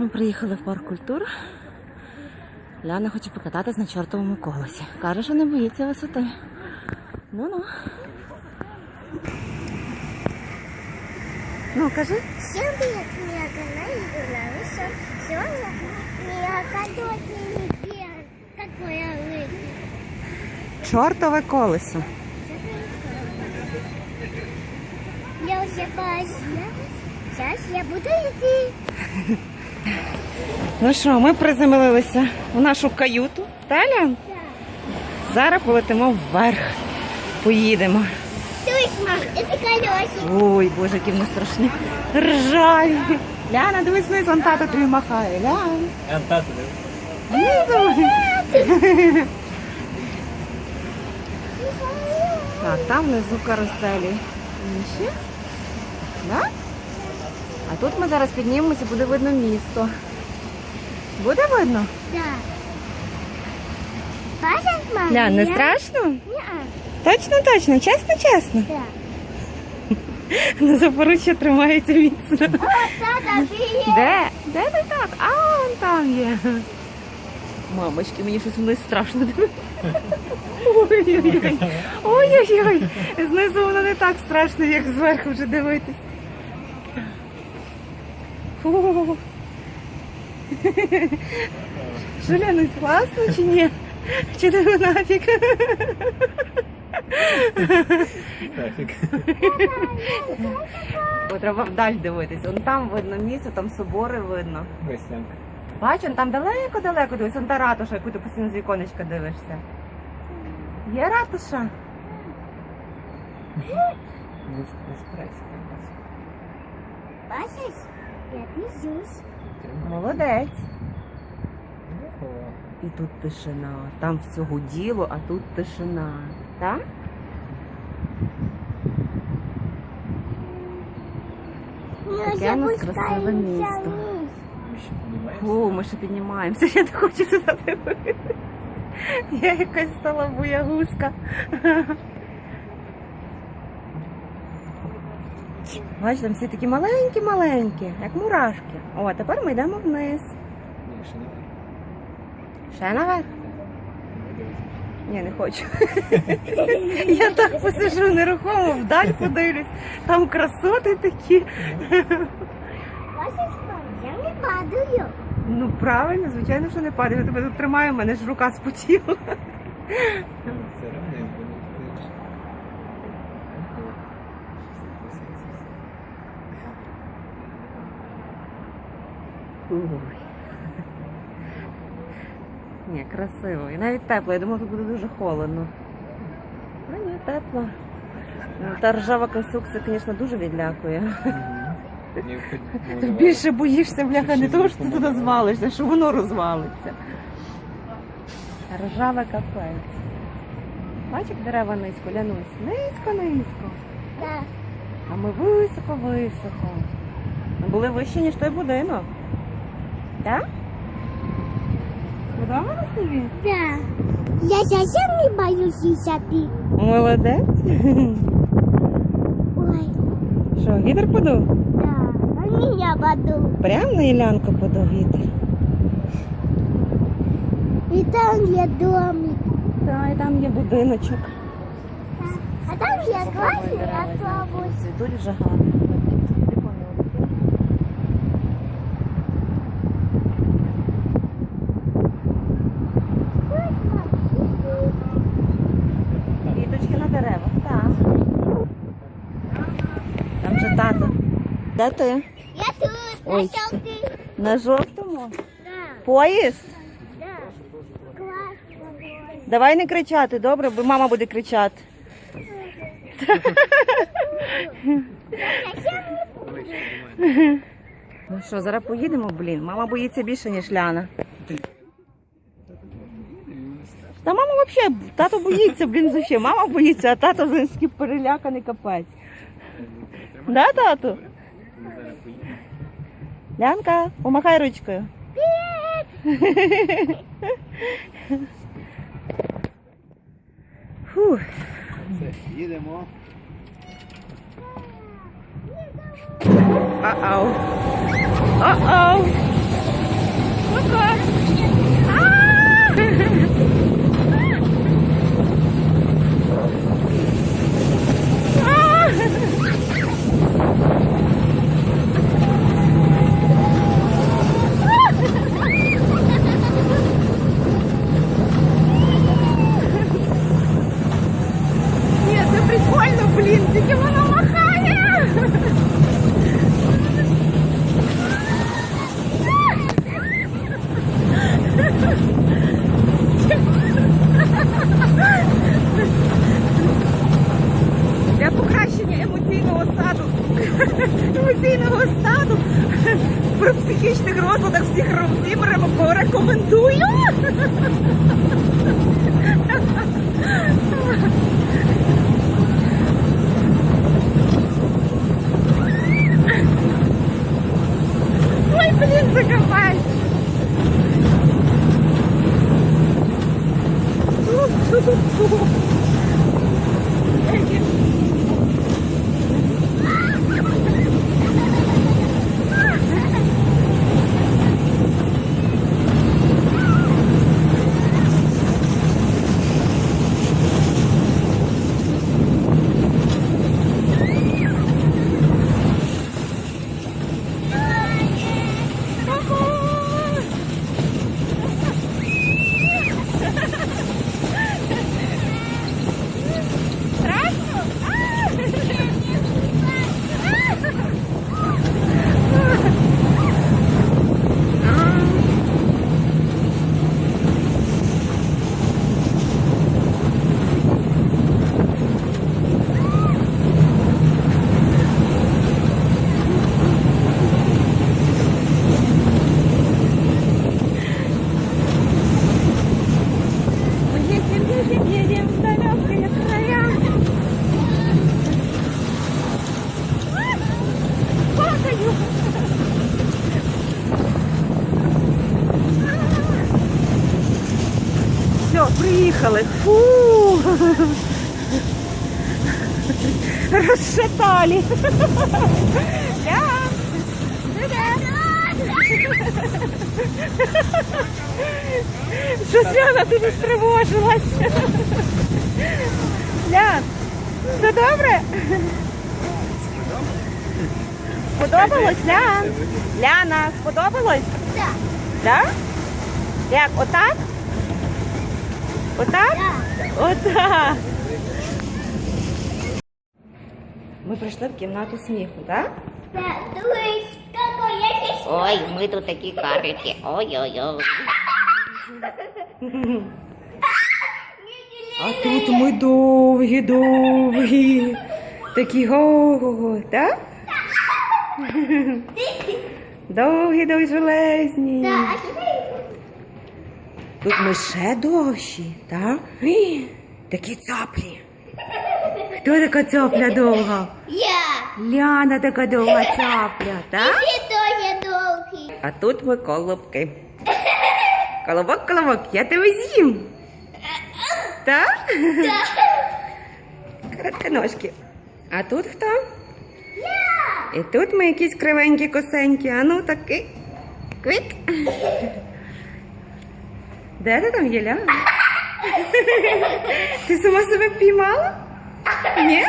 Ми приїхали в парк культур. Ляна хоче покататись на чортовому колесі. Каже, що не боїться висоти. Ну-ну. Ну, кажи. Всем привет, меня канал Юля Руссо. Сегодня меня каточный день. Какой я выйду. Чортове колесо. Я уже поздно. Сейчас я буду идти. Ну що, ми приземлилися в нашу каюту. Та, Лян? Зараз полетимо вверх. Поїдемо. Мам, колесик. Ой, боже, які вони страшні. Ржаві. Ляна, дивись вниз, вон тато тобі махає. Лян. Я тату Внизу. Так, там внизу каруселі. Інші. Да? А тут ми зараз піднімемося, буде видно місто. Буде видно? Да. Пожалуйста, мам. Лян, не страшно? Не-а. Точно, точно, чесно, чесно. Да. На запоруччя тримається міцно. О, тата, привет. Де? Де ти так? А, он там є. Мамочки, мені щось вниз страшно дивитися. Ой-ой-ой. Ой-ой-ой. Знизу воно не так страшно, як зверху вже дивитись. Фу. Що, Лянусь, класно чи ні? Чи ти нафіг? Нафіг. Бо треба вдаль дивитись. Вон там видно місто, там собори видно. Бачу, он там далеко-далеко дивись, он та ратуша, яку ти постійно з віконечка дивишся. Є ратуша? Не Пожалуйста, здесь. Молодець. І тут тишина. Там всього діло, а тут тишина. Так? Таке у нас красиве місто. О, ми ще піднімаємося, я не хочу сюди дивитися. Я якась стала буягузка. Бачите, там всі такі маленькі-маленькі, як мурашки. О, а тепер ми йдемо вниз. Ні, ще наверх? Ні, не хочу. Я так посижу нерухомо, вдаль подивлюсь. Там красоти такі. Я не падаю. Ну правильно, звичайно, що не падає. Я тебе тут тримаю, в мене ж рука спотіла. Це равненько, не встигнеш. Ой. Ні, красиво. І навіть тепло. Я думала, тут буде дуже холодно. А ні, тепло. Ну, Та ржава конструкція, звісно, дуже відлякує. Ну, Ти більше боїшся, бляха, не того, що ти туди звалишся, що воно розвалиться. Ржаве капець. Бачиш, як дерева низько, лянусь. Низько, низько. Да. А ми високо, високо. Були вищі, ніж той будинок. Так? Подобалось тобі? Да. Я совсем не боюсь высоты. Молодець. Ой, Що, вітер подув? да. А меня подул. Прямо на Ілянку подув вітер. И там я домик. Так, і там є будиночок. А там я классный автобус. Цвітуть вже гарно. Де ти? Я тут. Ой, Нашел ты. На жовтому. Да, Поїзд? да. Классно. было. Давай не кричати, добре, бо мама буде кричати. Ну що, зараз поїдемо, блін. Мама боїться більше, ніж Ляна. Та мама взагалі, тато боїться, блін, взагалі. Мама боїться, а тато такий переляканий капець. Да, тату? Лянка, помахай ручкою. Привіт! Фух. Їдемо. А-ау. А-ау. Ну-ка. Прикольно, блін, тільки воно махає. ハハハハ! Приїхали. Фу. Розшатали. Да. Що Свята, ти не стривожилась? Лян, все добре? Сподобалось, Лян? Ляна, сподобалось? Так. Да? Як, отак? Отак? Отак. Ми прийшли в кімнату сміху, так? Так. Ой, ми тут такі карлики. Ой-ой-ой. А тут ми довгі, довгі. Такі го-го-го, так? Довгі. Да, а теперь Тут ми ще довші, так? Такі цаплі. Хто така цапля довга? я. Ляна така довга цапля, так? Ты тоже долгий. А тут ми колобки. Колобок, колобок, я тебе з'їм. Так? Коротконожки. А тут хто? І тут ми якісь кривенькі косенькі. А ну таки. Квик. Де ти там є, Ляна? Ти сама себе впіймала? Ні?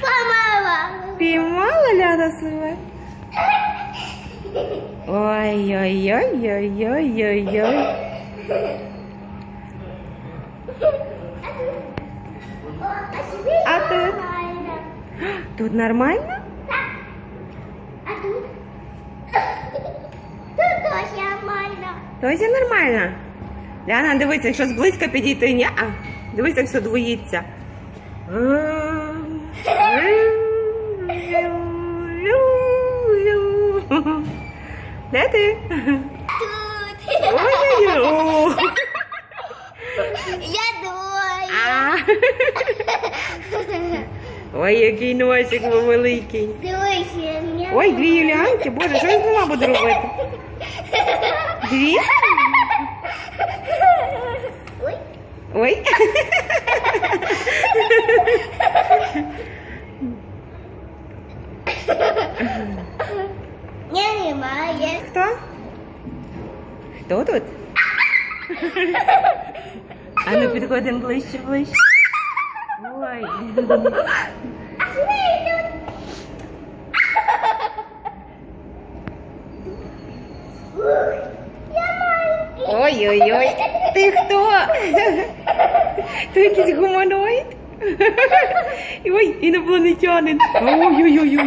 Помала. Піймала Ляна себе? Ой-ой-ой-ой-ой-ой-ой. А теперь А тут? нормально. Тут нормально? Тоді нормально. Ляна, дивися, якщо зблизько підійти, ні. А, дивися, як все двоїться. Де ти? Тут. Ой-ой-ой. Я двое. Ой, який носик великий. Ой, дві Юліанки, боже, що я з двома буду робити? Дві? Ой. Ой. Я немає. Хто? Хто тут? А ну підходимо ближче, ближче. Ой. Ой-ой-ой. Ти хто? Ти якийсь гуманоїд? Ой, інопланетянин. Ой-ой-ой.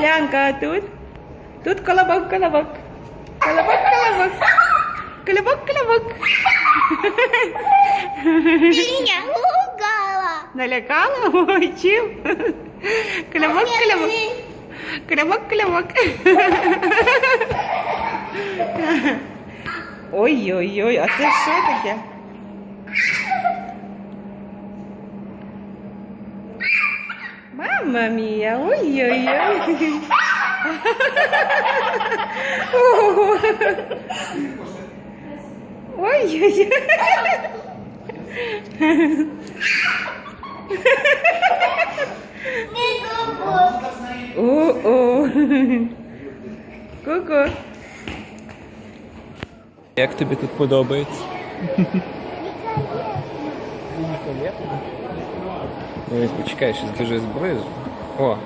Лянка, а тут? Тут колобок, колобок. Колобок, колобок. Колобок, колобок. Меня угала. Налякала? Ой, чим? Колобок, колобок. Колобок, колобок. Ой-ой-ой, а це що таке? Мама мія, ой-ой-ой. Ого. Ой-ой-ой. О-о. Ку-ку. Як тобі тут подобається? Дивись, почекай, щось дуже зближу. О!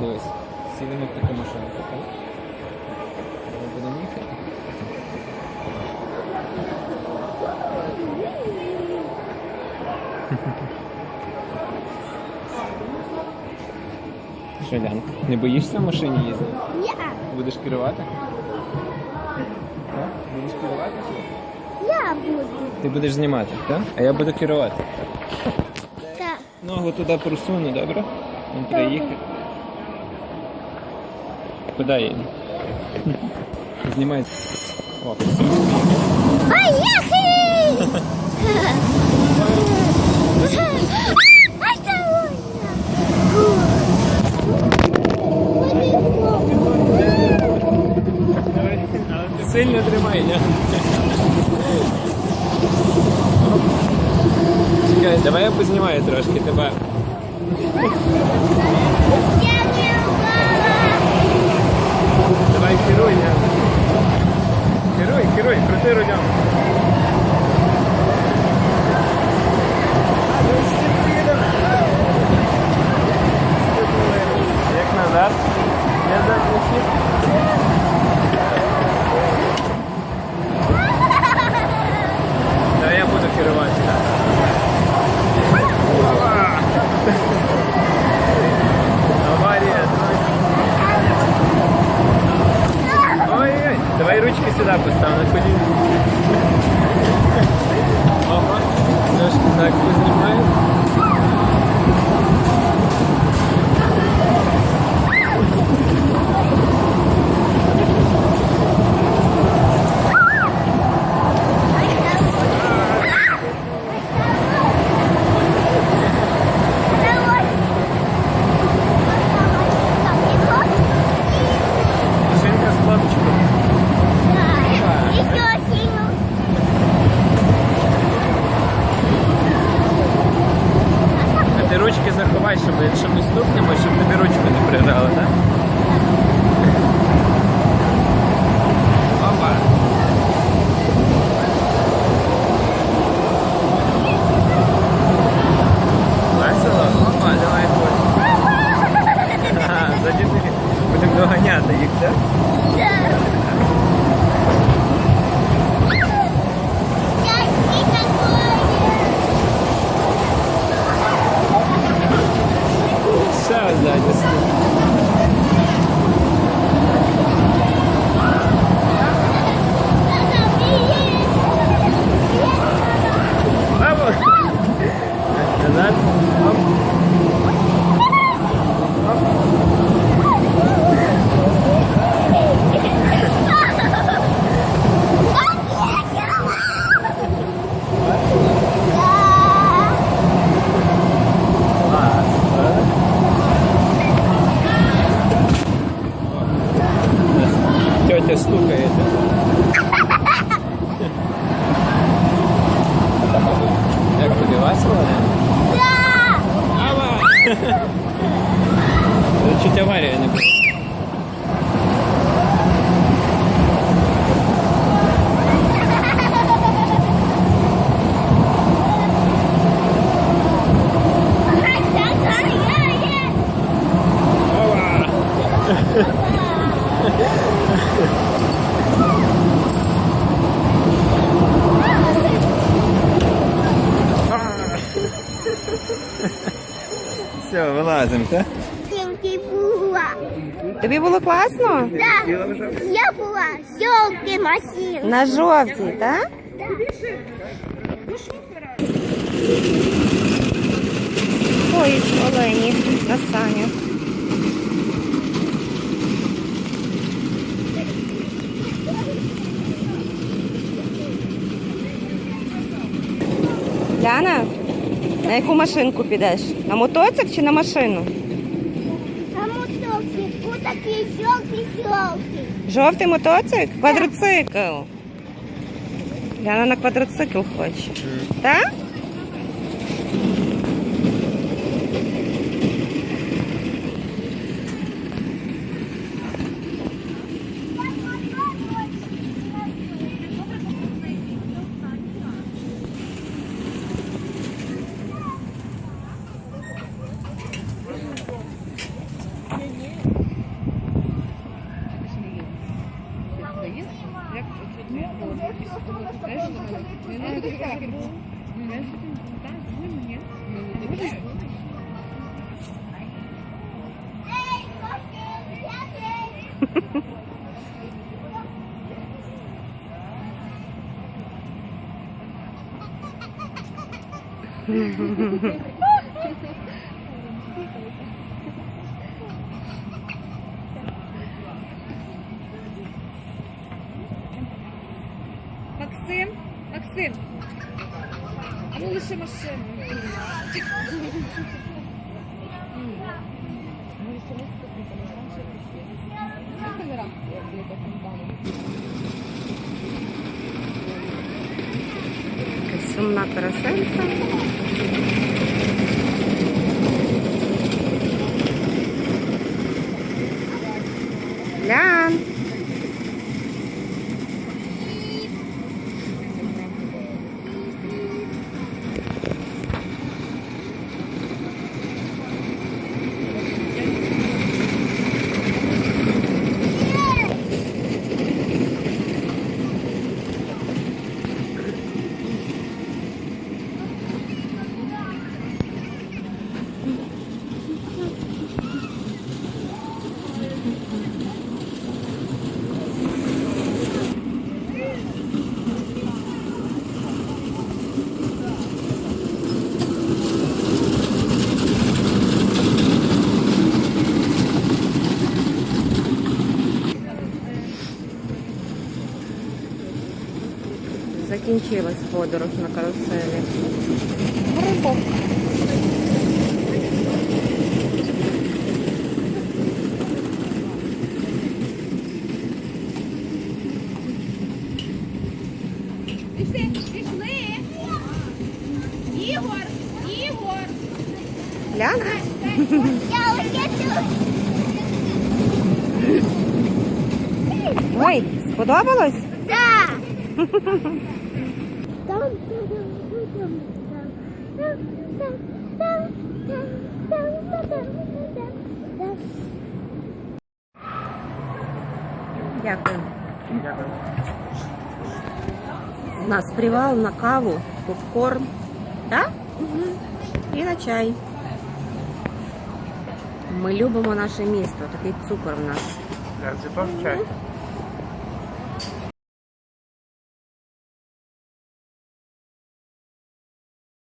Дивись, сідемо в таку машинку, так? Ми будемо їхати. Що, Янка, не боїшся в машині їздити? Я. Будеш керувати? Так? Будеш керувати? Я буду. Ти будеш знімати, так? А я буду керувати. Так. Ногу туди просуну, добре? Він приїхати. Куди їм? Знімай. О, давай я познімаю трошки тебе. Так? Тільки була. Тобі було класно? Да. Я була сьомки машин. На жовтій, так? Ой, олені на санях. Ляна, на яку машинку підеш? На мотоцик чи на машину? На мотоцик. отакий такий жовтий-жовтий. мотоцик? Квадроцикл. Я на квадроцикл хоче. Так? Максим, Максим. А ну лише машину. Сумна караселька. Закінчилась подорож на каруселі. Грибок. Пішли, пішли. Ігор, Ігор. Ляна? Я уже тут. Ой, сподобалось? Да. Дякую. Дякую. У нас привал на каву, попкорн, да? Угу. і на чай. Ми любимо наше місто, такий цукор в нас. Це теж чай.